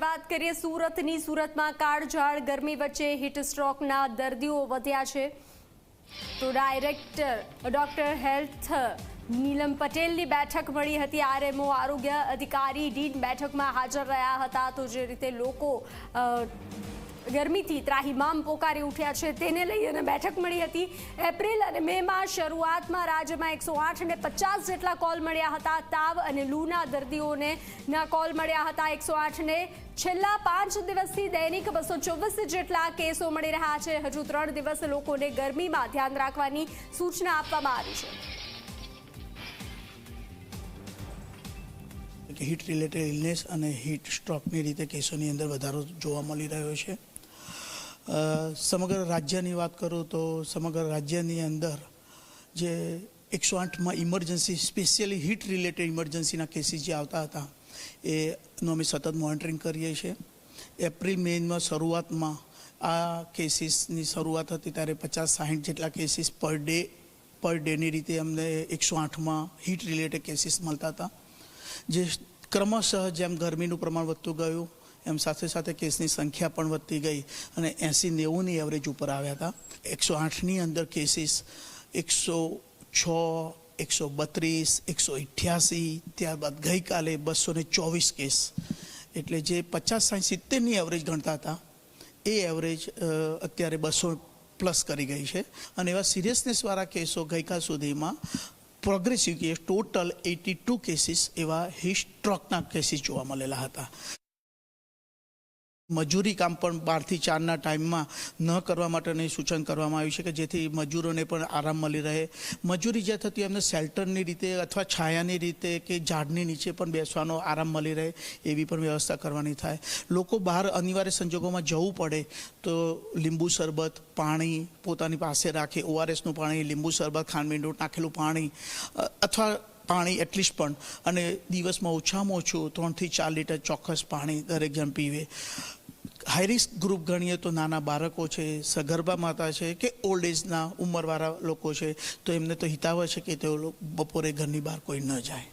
વાત કરીએ સુરતની. સુરતમાં કાળઝાળ ગરમી વચ્ચે હીટ સ્ટ્રોકના દર્દીઓ વધ્યા છે. તો ડાયરેક્ટર ડોક્ટર હેલ્થ નીલમ પટેલની બેઠક મળી હતી. આરએમઓ આરોગ્ય અધિકારી ડીન બેઠકમાં હાજર રહ્યા હતા. તો જે રીતે લોકો ગરમીથી ત્રાહિમામ પોકારી ઉઠ્યા છે. તેને લઈ અને બેઠક મળી હતી. એપ્રિલ અને મેમાં શરૂઆતમાં રાજ્યમાં એકસો આઠ અને પચાસ જેટલા કોલ મળ્યા હતા. તાવ અને લૂના દર્દીઓને ના કોલ મળ્યા હતા. એકસો આઠને છેલ્લા પાંચ દિવસથી દૈનિક બસો ચોવીસ જેટલા કેસો મળી રહ્યા છે. હજુ ત્રણ દિવસ લોકોને ગરમીમાં ધ્યાન રાખવાની સૂચના આપવામાં આવી છે. હીટ રિલેટેડ ઇલનેસ અને હીટ સ્ટ્રોકની રીતે કેસોની અંદર વધારો જોવા મળી રહ્યો છે. સમગ્ર રાજ્યની વાત કરું તો સમગ્ર રાજ્યની અંદર જે એકસો આઠમાં ઇમરજન્સી, સ્પેશિયલી હીટ રિલેટેડ ઇમરજન્સીના કેસીસ જે આવતા હતા એનું અમે સતત મોનિટરિંગ કરીએ છીએ. એપ્રિલ મેમાં શરૂઆતમાં આ કેસીસની શરૂઆત હતી ત્યારે પચાસ સાહીઠ જેટલા કેસીસ પર ડે, પર ડેની રીતે અમને એકસો આઠમાં હીટ રિલેટેડ કેસીસ મળતા હતા. જે ક્રમશઃ જેમ ગરમીનું પ્રમાણ વધતું ગયું એમ સાથે સાથે કેસની સંખ્યા પણ વધતી ગઈ અને એંસી નેવુંની એવરેજ ઉપર આવ્યા હતા. એકસો આઠની અંદર કેસીસ એકસો છ, એકસો બત્રીસ, એકસો અઠ્યાસી, ત્યારબાદ ગઈકાલે બસો ને ચોવીસ કેસ. એટલે જે પચાસ સાઠ સિત્તેરની એવરેજ ગણતા હતા, એ એવરેજ અત્યારે બસો પ્લસ કરી ગઈ છે. અને એવા સિરિયસનેસવાળા કેસો ગઈકાલ સુધીમાં progressive case total eighty two cases એવા હિસ્ટ્રોકના કેસીસ જોવા મળેલા હતા. મજૂરી કામ પણ બારથી ચારના ટાઈમમાં ન કરવા માટેનું સૂચન કરવામાં આવ્યું છે કે જેથી મજૂરોને પણ આરામ મળી રહે. મજૂરી જે થતી એમને શેલ્ટરની રીતે અથવા છાયાની રીતે કે ઝાડની નીચે પણ બેસવાનો આરામ મળી રહે એવી પણ વ્યવસ્થા કરવાની થાય. લોકો બહાર અનિવાર્ય સંજોગોમાં જવું પડે તો લીંબુ શરબત, પાણી પોતાની પાસે રાખે. ઓઆરએસનું પાણી, લીંબુ શરબત ખાંડમીંડું નાખેલું પાણી અથવા પાણી એટલીસ્ટ પણ. અને દિવસમાં ઓછામાં ઓછું ત્રણથી ચાર લીટર ચોક્કસ પાણી દરેક જણ પીવે. હાઈ ગ્રુપ ગણીએ તો નાના બાળકો છે, સગર્ભા માતા છે કે ઓલ્ડ એજના ઉંમરવાળા લોકો છે, તો એમને તો હિતાવ છે કે તેઓ બપોરે ઘરની બહાર કોઈ ન જાય.